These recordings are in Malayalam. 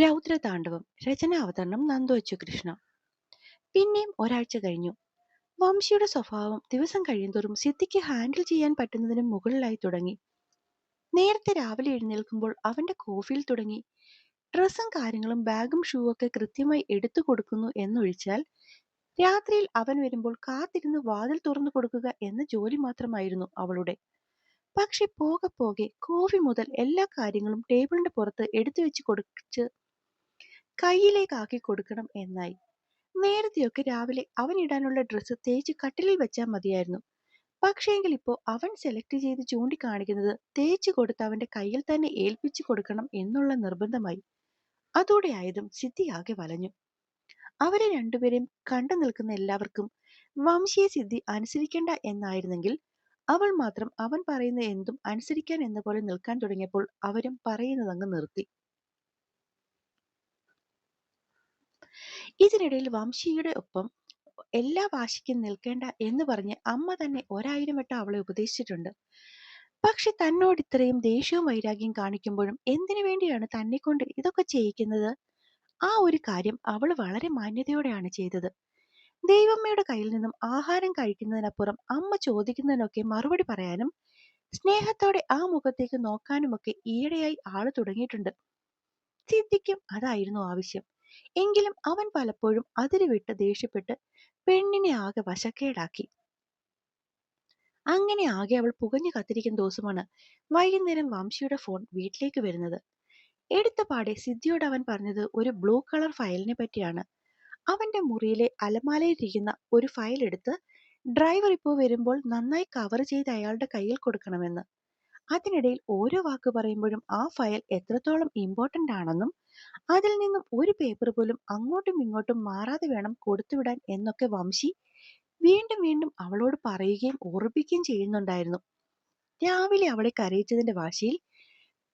രൗദ്രതാണ്ഡവം രചന അവതരണം നന്ദു കൃഷ്ണ. പിന്നെയും ഒരാഴ്ച കഴിഞ്ഞു. വംശിയുടെ സ്വഭാവം ദിവസം കഴിയുന്തോറും സിദ്ധിക്ക് ഹാൻഡിൽ ചെയ്യാൻ പറ്റുന്നതിന് മുകളിലായി തുടങ്ങി. നേരത്തെ രാവിലെ എഴുന്നേൽക്കുമ്പോൾ അവന്റെ കോഫിയിൽ തുടങ്ങി. ഡ്രസ്സും കാര്യങ്ങളും ബാഗും ഷൂ ഒക്കെ കൃത്യമായി എടുത്തു കൊടുക്കുന്നു എന്നൊഴിച്ചാൽ രാത്രിയിൽ അവൻ വരുമ്പോൾ കാത്തിരുന്ന് വാതിൽ തുറന്നു കൊടുക്കുക എന്ന ജോലി മാത്രമായിരുന്നു അവളുടെ. പക്ഷെ പോകെ പോകെ കോഫി മുതൽ എല്ലാ കാര്യങ്ങളും ടേബിളിന്റെ പുറത്ത് എടുത്തു വെച്ച് കൊടുച്ച് കയ്യിലേക്കാക്കി കൊടുക്കണം എന്നായി. നേരത്തെയൊക്കെ രാവിലെ അവൻ ഇടാനുള്ള ഡ്രസ്സ് തേച്ച് കട്ടിലിൽ വെച്ചാൽ മതിയായിരുന്നു. പക്ഷേങ്കിൽ ഇപ്പോ അവൻ സെലക്ട് ചെയ്ത് ചൂണ്ടിക്കാണിക്കുന്നത് തേച്ച് കൊടുത്ത് അവന്റെ കയ്യിൽ തന്നെ ഏൽപ്പിച്ചു കൊടുക്കണം എന്നുള്ള നിർബന്ധമായി. അതോടെ ആയതും സിദ്ധി ആകെ വലഞ്ഞു. അവരെ രണ്ടുപേരെയും കണ്ടു നിൽക്കുന്ന എല്ലാവർക്കും വംശീയ സിദ്ധി അനുസരിക്കേണ്ട എന്നായിരുന്നെങ്കിൽ അവൾ മാത്രം അവൻ പറയുന്ന എന്തും അനുസരിക്കാൻ എന്ന പോലെ നിൽക്കാൻ തുടങ്ങിയപ്പോൾ അവരും പറയുന്നത് പറയുന്നതങ്ങ് നിർത്തി. ഇതിനിടയിൽ വംശിയുടെ ഒപ്പം എല്ലാ വാശിക്കും നിൽക്കേണ്ട എന്ന് പറഞ്ഞ് അമ്മ തന്നെ ഒരായിരം വട്ടം അവളെ ഉപദേശിച്ചിട്ടുണ്ട്. പക്ഷെ തന്നോട് ഇത്രയും ദേഷ്യവും വൈരാഗ്യം കാണിക്കുമ്പോഴും എന്തിനു വേണ്ടിയാണ് തന്നെ കൊണ്ട് ഇതൊക്കെ ചെയ്യിക്കുന്നത്? ആ ഒരു കാര്യം അവൾ വളരെ മാന്യതയോടെയാണ് ചെയ്തത്. ദൈവമ്മയുടെ കയ്യിൽ നിന്നും ആഹാരം കഴിക്കുന്നതിനപ്പുറം അമ്മ ചോദിക്കുന്നതിനൊക്കെ മറുപടി പറയാനും സ്നേഹത്തോടെ ആ മുഖത്തേക്ക് നോക്കാനുമൊക്കെ ഈയിടെയായി ആൾ തുടങ്ങിയിട്ടുണ്ട്. സിദ്ധിക്കും അതായിരുന്നു ആവശ്യം. എങ്കിലും അവൻ പലപ്പോഴും അതിര് വിട്ട് ദേഷ്യപ്പെട്ട് പെണ്ണിനെ ആകെ വശക്കേടാക്കി. അങ്ങനെ ആകെ അവൾ പുകഞ്ഞു കത്തിരിക്കുന്ന ദിവസമാണ് വൈകുന്നേരം വംശിയുടെ ഫോൺ വീട്ടിലേക്ക് വരുന്നത്. എടുത്ത പാടെ സിദ്ധിയോട് അവൻ പറഞ്ഞത് ഒരു ബ്ലൂ കളർ ഫയലിനെ പറ്റിയാണ്. അവന്റെ മുറിയിലെ അലമാലയിലിരിക്കുന്ന ഒരു ഫയൽ എടുത്ത് ഡ്രൈവർ ഇപ്പോൾ വരുമ്പോൾ നന്നായി കവർ ചെയ്ത് അയാളുടെ കയ്യിൽ കൊടുക്കണമെന്ന്. അതിനിടയിൽ ഓരോ വാക്ക് പറയുമ്പോഴും ആ ഫയൽ എത്രത്തോളം ഇമ്പോർട്ടന്റ് ആണെന്നും അതിൽ നിന്നും ഒരു പേപ്പർ പോലും അങ്ങോട്ടും ഇങ്ങോട്ടും മാറാതെ വേണം കൊടുത്തുവിടാൻ എന്നൊക്കെ വംശി വീണ്ടും വീണ്ടും അവളോട് പറയുകയും ഓർപ്പിക്കുകയും ചെയ്യുന്നുണ്ടായിരുന്നു. രാവിലെ അവളെ കരയിച്ചതിന്റെ വാശിയിൽ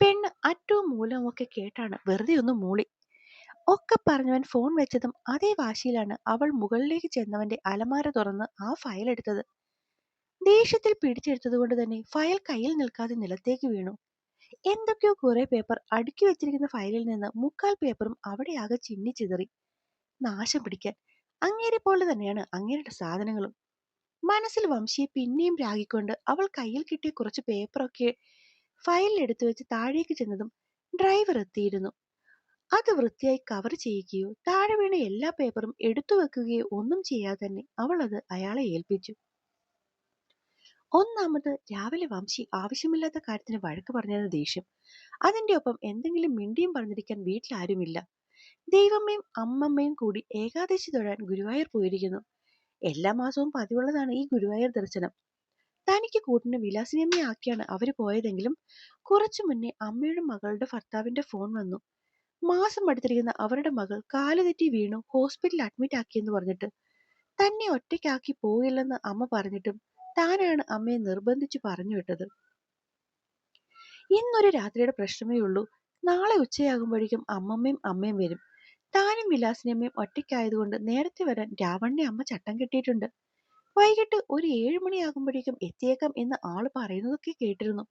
പെണ്ണ് അറ്റവും മൂലവും ഒക്കെ കേട്ടാണ് വെറുതെ ഒന്ന് മൂളി. ഒക്കെ പറഞ്ഞവൻ ഫോൺ വെച്ചതും അതേ വാശിയിലാണ് അവൾ മുകളിലേക്ക് ചെന്നവന്റെ അലമാര തുറന്ന് ആ ഫയൽ എടുത്തത്. ദേഷ്യത്തിൽ പിടിച്ചെടുത്തത് കൊണ്ട് തന്നെ ഫയൽ കയ്യിൽ നിൽക്കാതെ നിലത്തേക്ക് വീണു. എന്തൊക്കെയോ കുറെ പേപ്പർ അടുക്കി വെച്ചിരിക്കുന്ന ഫയലിൽ നിന്ന് മുക്കാൽ പേപ്പറും അവിടെ ആകെ ചിന്നിച്ചിതറി നാശം പിടിക്കാൻ. അങ്ങേരെ പോലെ തന്നെയാണ് അങ്ങേരുടെ സാധനങ്ങളും. മനസ്സിൽ വംശിയെ പിന്നെയും രാഗിക്കൊണ്ട് അവൾ കയ്യിൽ കിട്ടിയ കുറച്ച് പേപ്പറൊക്കെ ഫയലിൽ എടുത്തു വെച്ച് താഴേക്ക് ചെന്നതും ഡ്രൈവർ എത്തിയിരുന്നു. അത് വൃത്തിയായി കവർ ചെയ്യുകയോ താഴെ വീണ എല്ലാ പേപ്പറും എടുത്തു വെക്കുകയോ ഒന്നും ചെയ്യാതെ തന്നെ അവൾ അത് അയാളെ ഏൽപ്പിച്ചു. ഒന്നാമത് രാവിലെ വംശി ആവശ്യമില്ലാത്ത കാര്യത്തിന് വഴക്ക് പറഞ്ഞത് ദേഷ്യം. അതിന്റെ ഒപ്പം എന്തെങ്കിലും മിണ്ടിയും പറഞ്ഞിരിക്കാൻ വീട്ടിൽ ആരുമില്ല ദൈവമ്മയും അമ്മമ്മയും കൂടി ഏകാദശി തൊഴാൻ ഗുരുവായൂർ പോയിരിക്കുന്നു. എല്ലാ മാസവും പതിവുള്ളതാണ് ഈ ഗുരുവായൂർ ദർശനം. തനിക്ക് കൂട്ടിന് വിലാസിനിയമ്മയാക്കിയാണ് അവർ പോയതെങ്കിലും കുറച്ചു മുന്നേ അമ്മയുടെ മകളുടെ ഭർത്താവിന്റെ ഫോൺ വന്നു. മാസം അടുത്തിരിക്കുന്ന അവരുടെ മകൾ കാലുതെറ്റി വീണു ഹോസ്പിറ്റലിൽ അഡ്മിറ്റ് ആക്കിയെന്ന് പറഞ്ഞിട്ട്. തന്നെ ഒറ്റയ്ക്കാക്കി പോയില്ലെന്ന് അമ്മ പറഞ്ഞിട്ടും താനാണ് അമ്മയെ നിർബന്ധിച്ചു പറഞ്ഞു വിട്ടത്. ഇന്നൊരു രാത്രിയുടെ പ്രശ്നമേ ഉള്ളൂ. നാളെ ഉച്ചയാകുമ്പോഴേക്കും അമ്മമ്മയും അമ്മയും വരും. താനും വിലാസിനിയമ്മയും ഒറ്റയ്ക്കായതുകൊണ്ട് നേരത്തെ വരാൻ രാവണ്ണെ അമ്മ ചട്ടം കെട്ടിയിട്ടുണ്ട്. വൈകിട്ട് ഒരു ഏഴു മണിയാകുമ്പോഴേക്കും എത്തിയേക്കാം എന്ന് ആൾ പറയുന്നതൊക്കെ കേട്ടിരുന്നു.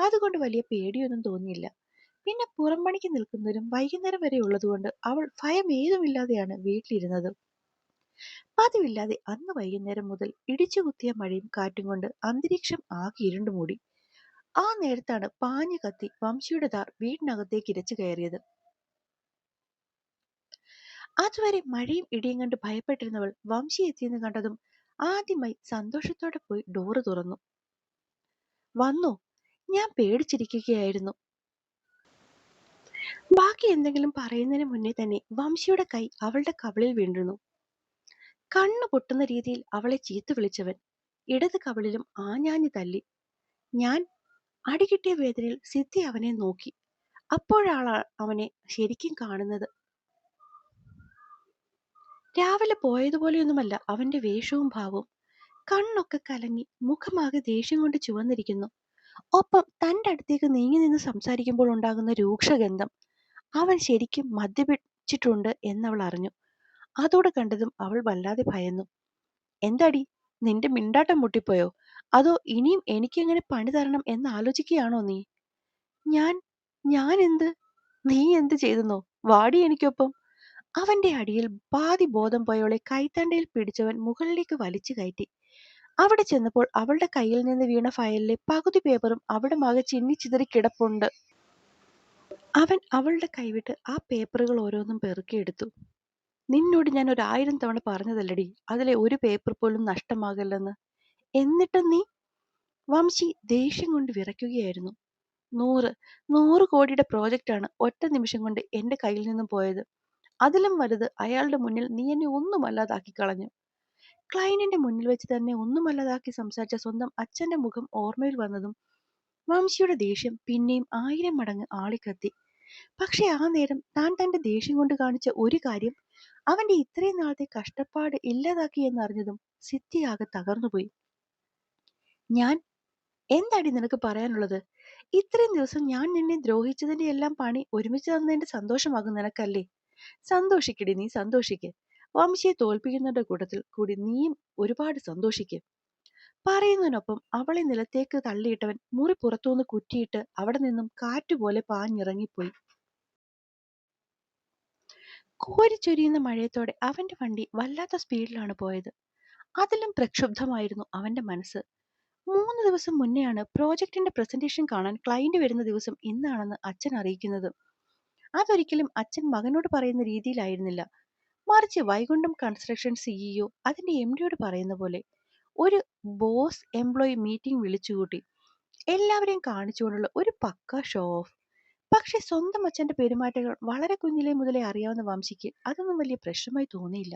അതുകൊണ്ട് വലിയ പേടിയൊന്നും തോന്നിയില്ല. പിന്നെ പുറംപണിക്ക് നിൽക്കുന്നവരും വൈകുന്നേരം വരെ ഉള്ളതുകൊണ്ട് അവൾ ഭയം ഏതുമില്ലാതെയാണ് വീട്ടിലിരുന്നത്. പതിവില്ലാതെ അന്ന് വൈകുന്നേരം മുതൽ ഇടിച്ചുകുത്തിയ മഴയും കാറ്റും കൊണ്ട് അന്തരീക്ഷം ആകെ ഇരുണ്ടു മൂടി ആ നേരത്താണ് പാഞ്ഞു കത്തി വംശിയുടെ താർ വീടിനകത്തേക്ക് ഇരച്ചു കയറിയത്. അതുവരെ മഴയും ഇടിയും കണ്ട് ഭയപ്പെട്ടിരുന്നവൾ വംശി എത്തിയെന്ന് കണ്ടതും ആദ്യമായി സന്തോഷത്തോടെ പോയി ഡോറ് തുറന്നു. വന്നു ഞാൻ പേടിച്ചിരിക്കുകയായിരുന്നു. ബാക്കി എന്തെങ്കിലും പറയുന്നതിന് മുന്നേ തന്നെ വംശിയുടെ കൈ അവളുടെ കവിളിൽ വീണ്ടിരുന്നു. കണ്ണു പൊട്ടുന്ന രീതിയിൽ അവളെ ചീത്തു വിളിച്ചവൻ. ഇടത് കവളിലും ആഞ്ഞാഞ്ഞു തല്ലി. ഞാൻ അടികിട്ടിയ വേദനയിൽ സിദ്ധി അവനെ നോക്കി. അപ്പോഴാണ് അവനെ ശരിക്കും കാണുന്നത്. രാവിലെ പോയതുപോലെയൊന്നുമല്ല അവന്റെ വേഷവും ഭാവവും. കണ്ണൊക്കെ കലങ്ങി മുഖമാകെ ദേഷ്യം കൊണ്ട് ചുവന്നിരിക്കുന്നു. ഒപ്പം തന്റെ അടുത്തേക്ക് നീങ്ങി നിന്ന് സംസാരിക്കുമ്പോൾ ഉണ്ടാകുന്ന രൂക്ഷഗന്ധം. അവൻ ശരിക്കും മദ്യപിച്ചിട്ടുണ്ട് എന്നവൾ അറിഞ്ഞു. അതോടെ കണ്ടതും അവൾ വല്ലാതെ ഭയന്നു. എന്താടി? നിന്റെ മിണ്ടാട്ടം മുട്ടിപ്പോയോ? അതോ ഇനിയും എനിക്കെങ്ങനെ പണി തരണം എന്ന് ആലോചിക്കുകയാണോ നീ? ഞാൻ ഞാൻ എന്ത് നീ എന്ത് ചെയ്തെന്നോ? വാടി എനിക്കൊപ്പം. അവന്റെ അടിയിൽ പാതി ബോധം പോയവളെ കൈത്തണ്ടയിൽ പിടിച്ചവൻ മുകളിലേക്ക് വലിച്ചു കയറ്റി. അവിടെ ചെന്നപ്പോൾ അവളുടെ കയ്യിൽ നിന്ന് വീണ ഫയലിലെ പകുതി പേപ്പറും അവിടെ മാകെ ചിന്നിച്ചിതറി കിടപ്പുണ്ട്. അവൻ അവളുടെ കൈവിട്ട് ആ പേപ്പറുകൾ ഓരോന്നും പെറുക്കിയെടുത്തു നിന്നോട് ഞാൻ ഒരു ഒരായിരം തവണ പറഞ്ഞതല്ലടി. അതിലെ ഒരു പേപ്പർ പോലും നഷ്ടമാകല്ലെന്ന്. എന്നിട്ട് നീ? വംശി ദേഷ്യം കൊണ്ട് വിറയ്ക്കുകയായിരുന്നു. നൂറ് നൂറ് കോടിയുടെ പ്രോജക്റ്റാണ് ഒറ്റ നിമിഷം കൊണ്ട് എന്റെ കയ്യിൽ നിന്നും പോയത്. അതിലും വലുത് അയാളുടെ മുന്നിൽ നീ എന്നെ ഒന്നുമല്ലാതാക്കി കളഞ്ഞു. ക്ലയന്റിന്റെ മുന്നിൽ വെച്ച് തന്നെ ഒന്നുമല്ലാതാക്കി സംസാരിച്ച സ്വന്തം അച്ഛന്റെ മുഖം ഓർമ്മയിൽ വന്നതും വംശിയുടെ ദേഷ്യം പിന്നെയും ആയിരം മടങ്ങ് ആളിക്കത്തി. പക്ഷെ ആ നേരം താൻ തന്റെ ദേഷ്യം കൊണ്ട് കാണിച്ച ഒരു കാര്യം അവന്റെ ഇത്രയും നാളത്തെ കഷ്ടപ്പാട് ഇല്ലാതാക്കി എന്നറിഞ്ഞതും സിദ്ധിയാകെ തകർന്നുപോയി. ഞാൻ? എന്താടി നിനക്ക് പറയാനുള്ളത്? ഇത്രയും ദിവസം ഞാൻ നിന്നെ ദ്രോഹിച്ചതിന്റെ എല്ലാം പണി ഒരുമിച്ച് തന്നതിന്റെ സന്തോഷമാകും നിനക്കല്ലേ? സന്തോഷിക്കടി നീ സന്തോഷിക്ക്. വംശിയെ തോൽപ്പിക്കുന്നവരുടെ കൂട്ടത്തിൽ കൂടി നീയും ഒരുപാട് സന്തോഷിക്ക്. പറയുന്നതിനൊപ്പം അവളെ നിലത്തേക്ക് തള്ളിയിട്ടവൻ മുറി പുറത്തുനിന്ന് കുറ്റിയിട്ട് അവിടെ നിന്നും കാറ്റുപോലെ പാഞ്ഞിറങ്ങിപ്പോയി. കോരിച്ചൊരിയുന്ന മഴയത്തോടെ അവന്റെ വണ്ടി വല്ലാത്ത സ്പീഡിലാണ് പോയത്. അതിലും പ്രക്ഷുബ്ധമായിരുന്നു അവന്റെ മനസ്സ്. മൂന്ന് ദിവസം മുന്നെയാണ് പ്രോജക്റ്റിന്റെ പ്രസന്റേഷൻ കാണാൻ ക്ലയന്റ് വരുന്ന ദിവസം ഇന്നാണെന്ന് അച്ഛൻ അറിയിക്കുന്നത്. അതൊരിക്കലും അച്ഛൻ മകനോട് പറയുന്ന രീതിയിലായിരുന്നില്ല. മറിച്ച് വൈകുണ്ഠം കൺസ്ട്രക്ഷൻ സിഇഒ അതിന്റെ എം ഡിയോട് പറയുന്ന പോലെ ഒരു ബോസ് എംപ്ലോയി മീറ്റിംഗ് വിളിച്ചുകൂട്ടി. എല്ലാവരെയും കാണിച്ചുകൊണ്ടുള്ള ഒരു പക്ക ഷോ ഓഫ്. പക്ഷെ സ്വന്തം അച്ഛന്റെ പെരുമാറ്റങ്ങൾ വളരെ കുഞ്ഞിലെ മുതലേ അറിയാവുന്ന വംശിക്ക് അതൊന്നും വലിയ പ്രശ്നമായി തോന്നിയില്ല.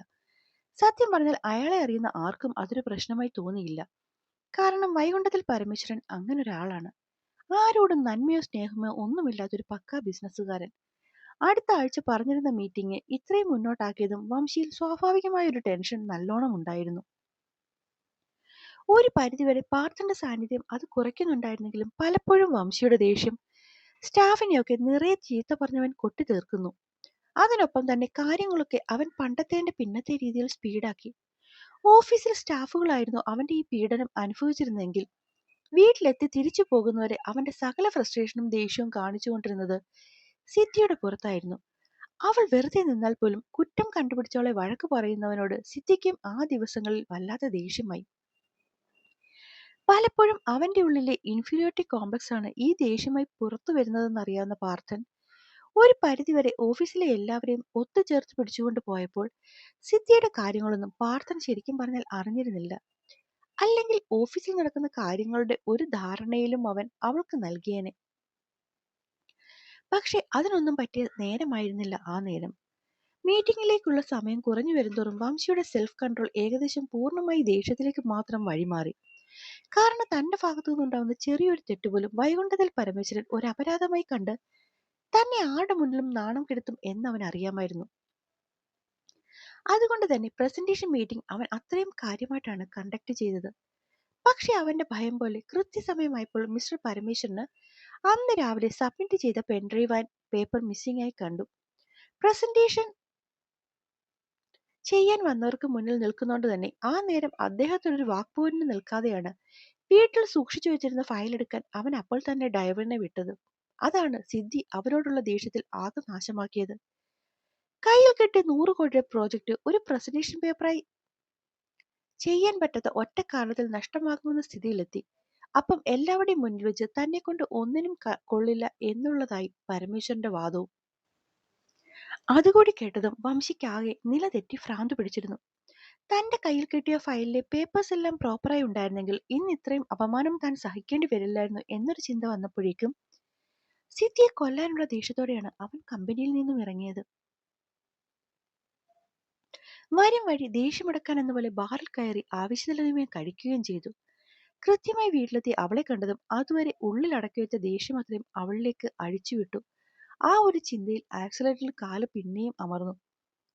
സത്യം പറഞ്ഞാൽ അയാളെ അറിയുന്ന ആർക്കും അതൊരു പ്രശ്നമായി തോന്നിയില്ല. കാരണം വൈകുണ്ഠത്തിൽ പരമേശ്വരൻ അങ്ങനെ ഒരാളാണ് ആരോടും നന്മയോ സ്നേഹമോ ഒന്നുമില്ലാത്തൊരു പക്ക ബിസിനസ്സുകാരൻ. അടുത്ത ആഴ്ച പറഞ്ഞിരുന്ന മീറ്റിംഗ് ഇത്രയും മുന്നോട്ടാക്കിയതും വംശിയിൽ സ്വാഭാവികമായ ഒരു ടെൻഷൻ നല്ലോണം ഉണ്ടായിരുന്നു. ഒരു പരിധിവരെ പാർത്ഥന്റെ സാന്നിധ്യം അത് കുറയ്ക്കുന്നുണ്ടായിരുന്നെങ്കിലും പലപ്പോഴും വംശിയുടെ ദേഷ്യം സ്റ്റാഫിനെയൊക്കെ നിറയെ ചീത്ത പറഞ്ഞവൻ കൊട്ടി തീർക്കുന്നു. അതിനൊപ്പം തന്നെ കാര്യങ്ങളൊക്കെ അവൻ പണ്ടത്തേന്റെ പിന്നത്തെ രീതിയിൽ സ്പീഡാക്കി. ഓഫീസിൽ സ്റ്റാഫുകളായിരുന്നു അവന്റെ ഈ പീഡനം അനുഭവിച്ചിരുന്നെങ്കിൽ വീട്ടിലെത്തി തിരിച്ചു പോകുന്നവരെ അവന്റെ സകല ഫ്രസ്ട്രേഷനും ദേഷ്യവും കാണിച്ചുകൊണ്ടിരുന്നത് സിദ്ധിയുടെ പുറത്തായിരുന്നു. അവൾ വെറുതെ നിന്നാൽ പോലും കുറ്റം കണ്ടുപിടിച്ചവളെ വഴക്ക് പറയുന്നവനോട് സിദ്ധിക്കും ആ ദിവസങ്ങളിൽ വല്ലാത്ത ദേഷ്യമായി. പലപ്പോഴും അവന്റെ ഉള്ളിലെ ഇൻഫീരിയോറിറ്റി കോംപ്ലക്സ് ആണ് ഈ ദേഷ്യമായി പുറത്തു വരുന്നതെന്ന് അറിയാവുന്ന പാർത്ഥൻ. ഒരു പരിധിവരെ ഓഫീസിലെ എല്ലാവരെയും ഒത്തുചേർത്ത് പിടിച്ചുകൊണ്ട് പോയപ്പോൾ സിദ്ധിയുടെ കാര്യങ്ങളൊന്നും പാർത്ഥൻ ശരിക്കും പറഞ്ഞാൽ അറിഞ്ഞിരുന്നില്ല. അല്ലെങ്കിൽ ഓഫീസിൽ നടക്കുന്ന കാര്യങ്ങളുടെ ഒരു ധാരണയിലും അവൻ അവൾക്ക് നൽകിയേനെ. പക്ഷെ അതിനൊന്നും പറ്റിയ നേരമായിരുന്നില്ല ആ നേരം. മീറ്റിംഗിലേക്കുള്ള സമയം കുറഞ്ഞു വരുന്തോറും വംശിയുടെ സെൽഫ് കൺട്രോൾ ഏകദേശം പൂർണമായി ദേഷ്യത്തിലേക്ക് മാത്രം വഴിമാറി. കാരണം തന്റെ ഭാഗത്തു നിന്നുണ്ടാവുന്ന ചെറിയൊരു തെറ്റുപോലും വൈകുണ്ഠത്തിൽ പരമേശ്വരൻ ഒരു അപരാധമായി കണ്ട് തന്നെ ആരുടെ മുന്നിലും നാണം കെടുത്തും എന്ന് അവൻ അറിയാമായിരുന്നു. അതുകൊണ്ട് തന്നെ പ്രസന്റേഷൻ മീറ്റിംഗ് അവൻ അത്രയും കാര്യമായിട്ടാണ് കണ്ടക്ട് ചെയ്തത്. പക്ഷെ അവന്റെ ഭയം പോലെ കൃത്യസമയമായപ്പോൾ മിസ്റ്റർ പരമേശ്വരന് അന്ന് രാവിലെ സബ്മിറ്റ് ചെയ്ത പെൻഡ്രൈവ് ആൻഡ് പേപ്പർ മിസ്സിംഗ് ആയി കണ്ടു. പ്രസന്റേഷൻ ചെയ്യാൻ വന്നവർക്ക് മുന്നിൽ നിൽക്കുന്നോണ്ട് തന്നെ ആ നേരം അദ്ദേഹത്തിനൊരു വാക്പോരിന് നിൽക്കാതെയാണ് വീട്ടിൽ സൂക്ഷിച്ചു വെച്ചിരുന്ന ഫയൽ എടുക്കാൻ അവൻ അപ്പോൾ തന്നെ ഡ്രൈവറിനെ വിട്ടത്. അതാണ് സിദ്ധി അവരോടുള്ള ദേഷ്യത്തിൽ ആകെ നാശമാക്കിയത്. കയ്യിൽ കിട്ടിയ നൂറ് കോടിയുടെ പ്രോജക്റ്റ് ഒരു പ്രസന്റേഷൻ പേപ്പറായി ചെയ്യാൻ പറ്റാത്ത ഒറ്റ കാരണത്തിൽ നഷ്ടമാകുമെന്ന സ്ഥിതിയിലെത്തി. അപ്പം എല്ലാവരുടെയും മുന്നിൽ വെച്ച് തന്നെ കൊണ്ട് ഒന്നിനും കൊള്ളില്ല എന്നുള്ളതായി പരമേശ്വരന്റെ വാദവും. അതുകൂടി കേട്ടതും വംശിക്കാകെ നില തെറ്റി ഭ്രാന്ത് പിടിച്ചിരുന്നു. തന്റെ കയ്യിൽ കിട്ടിയ ഫയലിലെ പേപ്പേഴ്സ് എല്ലാം പ്രോപ്പറായി ഉണ്ടായിരുന്നെങ്കിൽ ഇന്ന് ഇത്രയും അപമാനം താൻ സഹിക്കേണ്ടി വരില്ലായിരുന്നു എന്നൊരു ചിന്ത വന്നപ്പോഴേക്കും സിദ്ധിയെ കൊല്ലാനുള്ള ദേഷ്യത്തോടെയാണ് അവൻ കമ്പനിയിൽ നിന്നും ഇറങ്ങിയത്. വരും വഴി ദേഷ്യമടക്കാൻ എന്ന പോലെ ബാറിൽ കയറി ആവശ്യത്തിലധികം കഴിക്കുകയും ചെയ്തു. കൃത്യമായി വീട്ടിലെത്തി അവളെ കണ്ടതും അതുവരെ ഉള്ളിൽ അടക്കി വെച്ച ദേഷ്യം അത്രയും അവളിലേക്ക് അഴിച്ചുവിട്ടു. ആ ഒരു ചിന്തയിൽ ആക്സിലേറ്ററിൽ കാൽ പിന്നെയും അമർന്നു.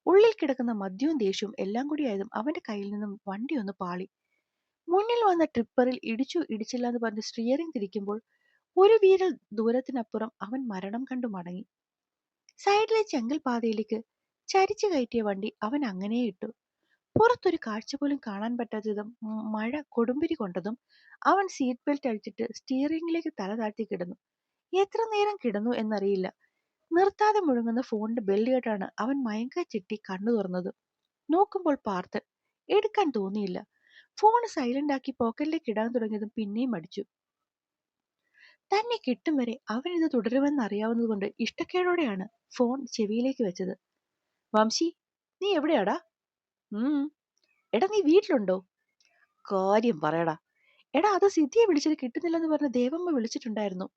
ഉള്ളിൽ കിടക്കുന്ന മദ്യവും ദേഷ്യവും എല്ലാം ആയതും അവന്റെ കയ്യിൽ നിന്നും വണ്ടി ഒന്ന് പാളി. മുന്നിൽ വന്ന ട്രിപ്പറിൽ ഇടിച്ചു ഇടിച്ചില്ല എന്ന് പറഞ്ഞ് സ്റ്റിയറിംഗ് തിരിക്കുമ്പോൾ ഒരു വീരൽ ദൂരത്തിനപ്പുറം അവൻ മരണം കണ്ടു മടങ്ങി. സൈഡിലെ ചെങ്കൽ പാതയിലേക്ക് ചരിച്ചു കയറ്റിയ വണ്ടി അവൻ അങ്ങനെ ഇട്ടു. പുറത്തൊരു കാഴ്ച പോലും കാണാൻ പറ്റാത്തതും മഴ കൊടുമ്പിരി കൊണ്ടതും അവൻ സീറ്റ് ബെൽറ്റ് അഴിച്ചിട്ട് സ്റ്റിയറിംഗിലേക്ക് തല താഴ്ത്തി കിടന്നു. എത്ര നേരം കിടന്നു എന്നറിയില്ല. നിർത്താതെ മുഴങ്ങുന്ന ഫോണിന്റെ ബെല്ല് കേട്ടാണ് അവൻ മയങ്ക ചിട്ടി കണ്ണു തുറന്നത്. നോക്കുമ്പോൾ പാർത്ഥൻ എടുക്കാൻ തോന്നിയില്ല. ഫോൺ സൈലന്റ് ആക്കി പോക്കറ്റിലേക്ക് ഇടാൻ തുടങ്ങിയതും പിന്നെയും അടിച്ചു. തന്നെ കിട്ടും വരെ അവൻ ഇത് തുടരുമെന്ന് അറിയാവുന്നതുകൊണ്ട് ഇഷ്ടക്കേടോടെയാണ് ഫോൺ ചെവിയിലേക്ക് വെച്ചത്. വംശി നീ എവിടെയാടാ? ഉം എടാ നീ വീട്ടിലുണ്ടോ? കാര്യം പറയടാ. എടാ അത് സിദ്ധിയെ വിളിച്ചത് കിട്ടുന്നില്ലെന്ന് പറഞ്ഞ് ദേവമ്മ വിളിച്ചിട്ടുണ്ടായിരുന്നു.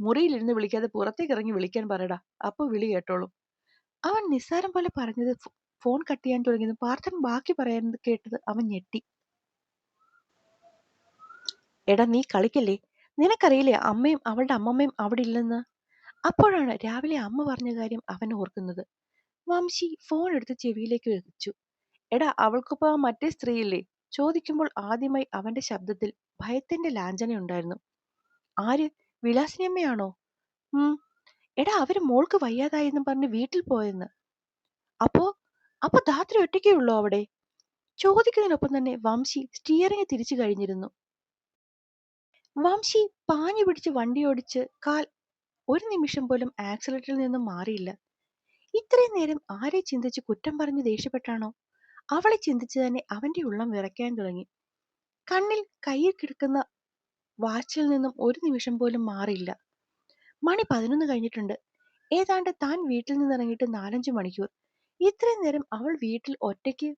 മുറിയിലിരുന്ന് വിളിക്കാതെ പുറത്തേക്ക് ഇറങ്ങി വിളിക്കാൻ പറയടാ. അപ്പൊ വിളി കേട്ടോളും. അവൻ നിസ്സാരം പോലെ പറഞ്ഞത് ഫോൺ കട്ട് ചെയ്യാൻ തുടങ്ങിയത് പാർത്ഥൻ ബാക്കി പറയാൻ കേട്ടത് അവൻ ഞെട്ടി. എടാ നീ കളിക്കല്ലേ? നിനക്കറിയില്ലേ അമ്മയും അവളുടെ അമ്മമ്മയും അവിടെ ഇല്ലെന്ന്? അപ്പോഴാണ് രാവിലെ അമ്മ പറഞ്ഞ കാര്യം അവൻ ഓർക്കുന്നത്. വംശി ഫോൺ എടുത്ത് ചെവിയിലേക്ക് വെച്ചു. എടാ അവൾക്കിപ്പോ ആ മറ്റേ സ്ത്രീയില്ലേ? ചോദിക്കുമ്പോൾ ആദ്യമായി അവന്റെ ശബ്ദത്തിൽ ഭയത്തിന്റെ ലാഞ്ചനയുണ്ടായിരുന്നു. ആര്? വിലാസിനിയമ്മയാണോ? ഉം. എടാ അവർ മോൾക്ക് വയ്യാതായെന്നും പറഞ്ഞ് വീട്ടിൽ പോയെന്ന്. അപ്പോ അപ്പൊ ധാത്രി ഒറ്റയ്ക്കേ ഉള്ളോ അവിടെ? ചോദിക്കുന്നതിനൊപ്പം തന്നെ വംശി സ്റ്റിയറിംഗ് തിരിച്ചു കഴിഞ്ഞിരുന്നു. വംശി പാഞ്ഞു പിടിച്ച് വണ്ടി ഓടിച്ച് കാൽ ഒരു നിമിഷം പോലും ആക്സിലേറ്ററിൽ നിന്നും മാറിയില്ല. ഇത്രയും നേരം ആരെ ചിന്തിച്ച് കുറ്റം പറഞ്ഞ് ദേഷ്യപ്പെട്ടാണോ? അവളെ ചിന്തിച്ച് തന്നെ അവന്റെ ഉള്ളം വിറയ്ക്കാൻ തുടങ്ങി. കണ്ണിൽ കയ്യിൽ കിടക്കുന്ന വാച്ചിൽ നിന്നും ഒരു നിമിഷം പോലും മാറിയില്ല. മണി പതിനൊന്ന് കഴിഞ്ഞിട്ടുണ്ട്. ഏതാണ്ട് താൻ വീട്ടിൽ നിന്നിറങ്ങിയിട്ട് നാലഞ്ചു മണിക്കൂർ. ഇത്രയും നേരം അവൾ വീട്ടിൽ ഒറ്റയ്ക്ക്?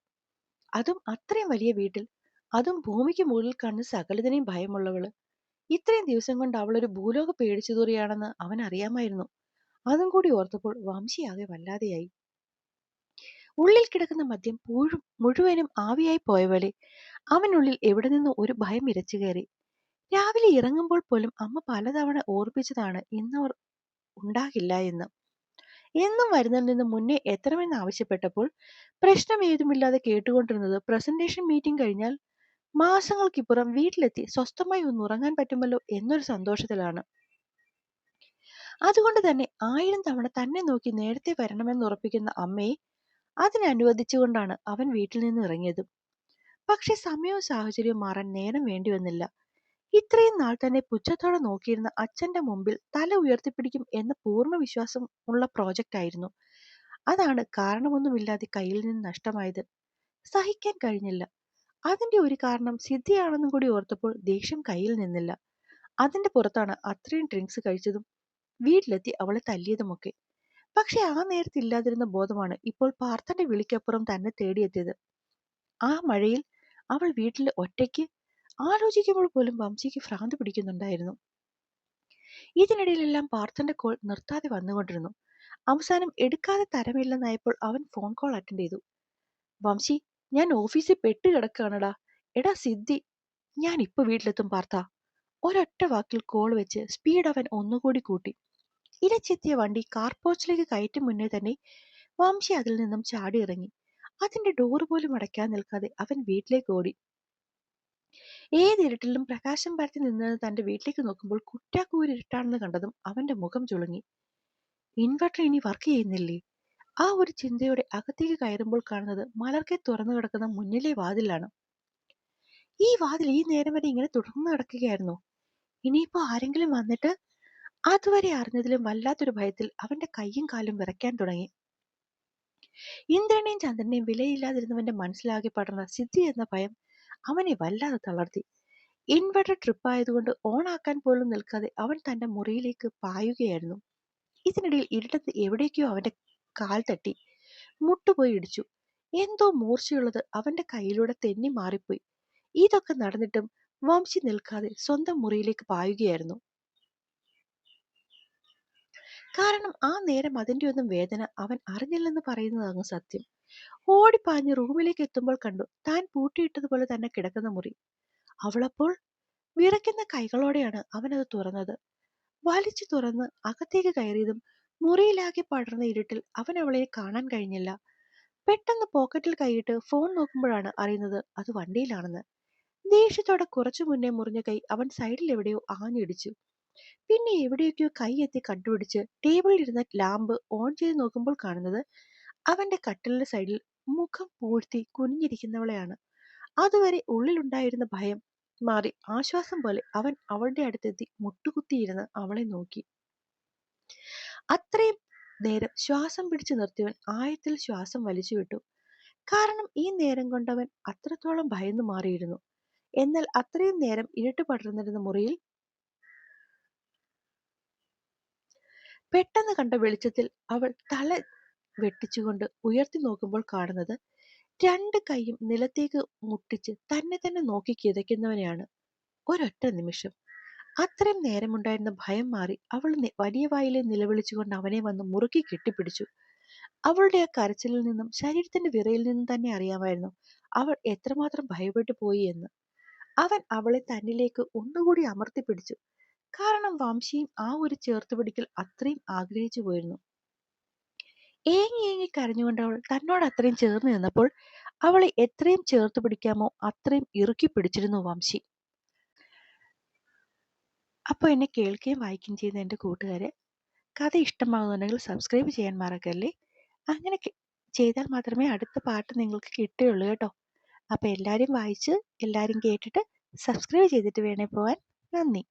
അതും അത്രയും വലിയ വീട്ടിൽ. അതും ഭൂമിക്ക് മുകളിൽ കണ്ണ് സകലതിനെയും ഭയമുള്ളവൾ ഇത്രയും ദിവസം കൊണ്ട് അവൾ ഒരു ഭൂലോക പേടിച്ചുതൂറിയാണെന്ന് അവൻ അറിയാമായിരുന്നു. അതും കൂടി ഓർത്തപ്പോൾ വംശിയാകെ വല്ലാതെയായി. ഉള്ളിൽ കിടക്കുന്ന മദ്യം മുഴുവനും ആവിയായി പോയ പോലെ അവനുള്ളിൽ എവിടെ നിന്നോ ഒരു ഭയം ഇരച്ചു കയറി. രാവിലെ ഇറങ്ങുമ്പോൾ പോലും അമ്മ പലതവണ ഓർപ്പിച്ചതാണ് ഇന്നവർ ഉണ്ടാകില്ല എന്ന്. എന്നും വരുന്നതിൽ നിന്ന് മുന്നേ എത്തണമെന്ന് ആവശ്യപ്പെട്ടപ്പോൾ പ്രശ്നം ഏതുമില്ലാതെ കേട്ടുകൊണ്ടിരുന്നത് പ്രസന്റേഷൻ മീറ്റിംഗ് കഴിഞ്ഞാൽ മാസങ്ങൾക്കിപ്പുറം വീട്ടിലെത്തി സ്വസ്ഥമായി ഒന്ന് ഉറങ്ങാൻ പറ്റുമല്ലോ എന്നൊരു സന്തോഷത്തിലാണ്. അതുകൊണ്ട് തന്നെ ആയിരം തവണ തന്നെ നോക്കി നേരത്തെ വരണമെന്ന് ഉറപ്പിക്കുന്ന അമ്മയെ അതിനനുവദിച്ചുകൊണ്ടാണ് അവൻ വീട്ടിൽ നിന്ന് ഇറങ്ങിയത്. പക്ഷെ സമയവും സാഹചര്യവും മാറാൻ നേരം വേണ്ടി വന്നില്ല. ഇത്രയും നാൾ തന്നെ പുച്ഛത്തോടെ നോക്കിയിരുന്ന അച്ഛന്റെ മുമ്പിൽ തല ഉയർത്തിപ്പിടിക്കും എന്ന പൂർണ വിശ്വാസം ഉള്ള പ്രോജക്റ്റ് ആയിരുന്നു. അതാണ് കാരണമൊന്നുമില്ലാതെ കയ്യിൽ നിന്ന് നഷ്ടമായത്. സഹിക്കാൻ കഴിഞ്ഞില്ല. അതിന്റെ ഒരു കാരണം സിദ്ധിയാണെന്നും കൂടി ഓർത്തപ്പോൾ ദേഷ്യം കയ്യിൽ നിന്നില്ല. അതിന്റെ പുറത്താണ് അത്രയും ഡ്രിങ്ക്സ് കഴിച്ചതും വീട്ടിലെത്തി അവളെ തല്ലിയതുമൊക്കെ. പക്ഷെ ആ നേരത്ത് ഇല്ലാതിരുന്ന ബോധമാണ് ഇപ്പോൾ പാർത്ഥന്റെ വിളിക്കപ്പുറം തന്നെ തേടിയെത്തിയത്. ആ മഴയിൽ അവൾ വീട്ടിൽ ഒറ്റയ്ക്ക് ആലോചിക്കുമ്പോൾ പോലും വംശിക്ക് ഭ്രാന്ത് പിടിക്കുന്നുണ്ടായിരുന്നു. ഇതിനിടയിലെല്ലാം പാർത്ഥന്റെ കോൾ നിർത്താതെ വന്നുകൊണ്ടിരുന്നു. അവസാനം എടുക്കാതെ തരമില്ലെന്നായപ്പോൾ അവൻ ഫോൺ കോൾ അറ്റൻഡ് ചെയ്തു. വംശി ഞാൻ ഓഫീസിൽ പെട്ട് കിടക്കുകയാണടാ. എടാ സിദ്ധി ഞാൻ ഇപ്പൊ വീട്ടിലെത്തും പാർത്ഥ. ഒരൊറ്റ വാക്കിൽ കോൾ വെച്ച് സ്പീഡ് അവൻ ഒന്നുകൂടി കൂട്ടി. ഇരച്ചെത്തിയ വണ്ടി കാർപോർച്ചിലേക്ക് കയറ്റും മുന്നേ തന്നെ വംശി അതിൽ നിന്നും ചാടി ഇറങ്ങി അതിന്റെ ഡോറ് പോലും അടയ്ക്കാൻ നിൽക്കാതെ അവൻ വീട്ടിലേക്ക് ഓടി. ഏതിരുട്ടിലും പ്രകാശം പരത്തി നിന്നത് തന്റെ വീട്ടിലേക്ക് നോക്കുമ്പോൾ കുറ്റാക്കൂരിട്ടാണെന്ന് കണ്ടതും അവന്റെ മുഖം ചുളുങ്ങി. ഇൻവെർട്ടർ ഇനി വർക്ക് ചെയ്യുന്നില്ലേ? ആ ഒരു ചിന്തയോടെ അകത്തേക്ക് കയറുമ്പോൾ കാണുന്നത് മലർക്കെ തുറന്നു കിടക്കുന്ന മുന്നിലെ വാതിലാണ്. ഈ വാതിൽ ഈ നേരം വരെ ഇങ്ങനെ തുടർന്നു കിടക്കുകയായിരുന്നു? ഇനിയിപ്പോ ആരെങ്കിലും വന്നിട്ട് അതുവരെ അറിഞ്ഞതിലും വല്ലാത്തൊരു ഭയത്തിൽ അവന്റെ കൈയും കാലും വിറയ്ക്കാൻ തുടങ്ങി. ഇന്ദ്രനെയും ചന്ദ്രനെയും വിലയില്ലാതിരുന്നവന്റെ മനസ്സിലാകെ പടർന്ന സിദ്ധി എന്ന ഭയം അവനെ വല്ലാതെ തളർത്തി. ഇൻവെർട്ടർ ട്രിപ്പ് ആയതുകൊണ്ട് ഓൺ ആക്കാൻ പോലും നിൽക്കാതെ അവൻ തന്റെ മുറിയിലേക്ക് പായുകയായിരുന്നു. ഇതിനിടയിൽ ഇരുട്ടത്ത് എവിടേക്കോ അവന്റെ കാൽ തട്ടി. മുട്ടുപോയി ഇടിച്ചു. എന്തോ മൂർച്ചയുള്ളത് അവന്റെ കയ്യിലൂടെ തെന്നി മാറിപ്പോയി. ഇതൊക്കെ നടന്നിട്ടും വംശി നിൽക്കാതെ സ്വന്തം മുറിയിലേക്ക് പായുകയായിരുന്നു. കാരണം ആ നേരം അതിന്റെ ഒന്നും വേദന അവൻ അറിഞ്ഞില്ലെന്ന് പറയുന്നതാണ് സത്യം. ഓടിപ്പാഞ്ഞ് റൂമിലേക്ക് എത്തുമ്പോൾ കണ്ടു താൻ പൂട്ടിയിട്ടതുപോലെ തന്നെ കിടക്കുന്ന മുറി. അവളപ്പോൾ വിറയ്ക്കുന്ന കൈകളോടെയാണ് അവനത് തുറന്നത്. വലിച്ചു തുറന്ന് അകത്തേക്ക് കയറിയതും മുറിയിലാകെ പടർന്ന ഇരുട്ടിൽ അവൻ അവളെ കാണാൻ കഴിഞ്ഞില്ല. പെട്ടെന്ന് പോക്കറ്റിൽ കൈയിട്ട് ഫോൺ നോക്കുമ്പോഴാണ് അറിയുന്നത് അത് വണ്ടിയിലാണെന്ന്. ദേഷ്യത്തോടെ കുറച്ചു മുന്നേ മുറിഞ്ഞ കൈ അവൻ സൈഡിൽ എവിടെയോ ആഞ്ഞിടിച്ചു. പിന്നെ എവിടെയൊക്കെയോ കൈ എത്തി കണ്ടുപിടിച്ച് ടേബിളിൽ ഇരുന്ന ലാമ്പ് ഓൺ ചെയ്ത് നോക്കുമ്പോൾ കാണുന്നത് അവന്റെ കട്ടിലിന്റെ സൈഡിൽ മുഖം പൂഴ്ത്തി കുനിഞ്ഞിരിക്കുന്നവളെയാണ്. അതുവരെ ഉള്ളിലുണ്ടായിരുന്ന ഭയം മാറി ആശ്വാസം പോലെ അവൻ അവളുടെ അടുത്തെത്തി മുട്ടുകുത്തിയിരുന്ന് അവളെ നോക്കി. അത്രയും നേരം ശ്വാസം പിടിച്ചു നിർത്തിയവൻ ആയത്തിൽ ശ്വാസം വലിച്ചു വിട്ടു. കാരണം ഈ നേരം കൊണ്ടവൻ അത്രത്തോളം ഭയന്നു മാറിയിരുന്നു. എന്നാൽ അത്രയും നേരം ഇരുട്ട് പടർന്നിരുന്ന മുറിയിൽ പെട്ടെന്ന് കണ്ട വെളിച്ചത്തിൽ അവൾ തല വെട്ടിച്ചുകൊണ്ട് ഉയർത്തി നോക്കുമ്പോൾ കാണുന്നത് രണ്ട് കൈയും നിലത്തേക്ക് മുട്ടിച്ച് തന്നെ തന്നെ നോക്കി കിതയ്ക്കുന്നവനെയാണ്. ഒരൊറ്റ നിമിഷം. അത്രയും നേരമുണ്ടായിരുന്ന ഭയം മാറി അവൾ വലിയ വായിലെ നിലവിളിച്ചുകൊണ്ട് അവനെ വന്ന് മുറുക്കി കെട്ടിപ്പിടിച്ചു. അവളുടെ ആ കരച്ചിലിൽ നിന്നും ശരീരത്തിന്റെ വിറയിൽ നിന്നും തന്നെ അറിയാമായിരുന്നു അവൾ എത്രമാത്രം ഭയപ്പെട്ടു പോയി എന്ന്. അവൻ അവളെ തന്നിലേക്ക് ഒന്നുകൂടി അമർത്തി പിടിച്ചു കാരണം വംശിയും ആ ഒരു ചേർത്തുപിടിക്കൽ അത്രയും ആഗ്രഹിച്ചു പോയിരുന്നു. ഏങ്ങി ഏങ്ങി കരഞ്ഞുകൊണ്ട് അവൾ തന്നോട് അത്രയും ചേർന്ന് നിന്നപ്പോൾ അവളെ എത്രയും ചേർത്ത് പിടിക്കാമോ അത്രയും ഇറുക്കി പിടിച്ചിരുന്നു വംശി. അപ്പോൾ എന്നെ കേൾക്കുകയും വായിക്കുകയും ചെയ്യുന്ന എന്റെ കൂട്ടുകാരെ കഥ ഇഷ്ടമാകുന്നുണ്ടെങ്കിൽ സബ്സ്ക്രൈബ് ചെയ്യാൻ മറക്കല്ലേ? അങ്ങനെ ചെയ്താൽ മാത്രമേ അടുത്ത പാട്ട് നിങ്ങൾക്ക് കിട്ടുകയുള്ളൂ കേട്ടോ. അപ്പോൾ എല്ലാവരും വായിച്ച് എല്ലാവരും കേട്ടിട്ട് സബ്സ്ക്രൈബ് ചെയ്തിട്ട് വേണേ പോവാൻ. നന്ദി.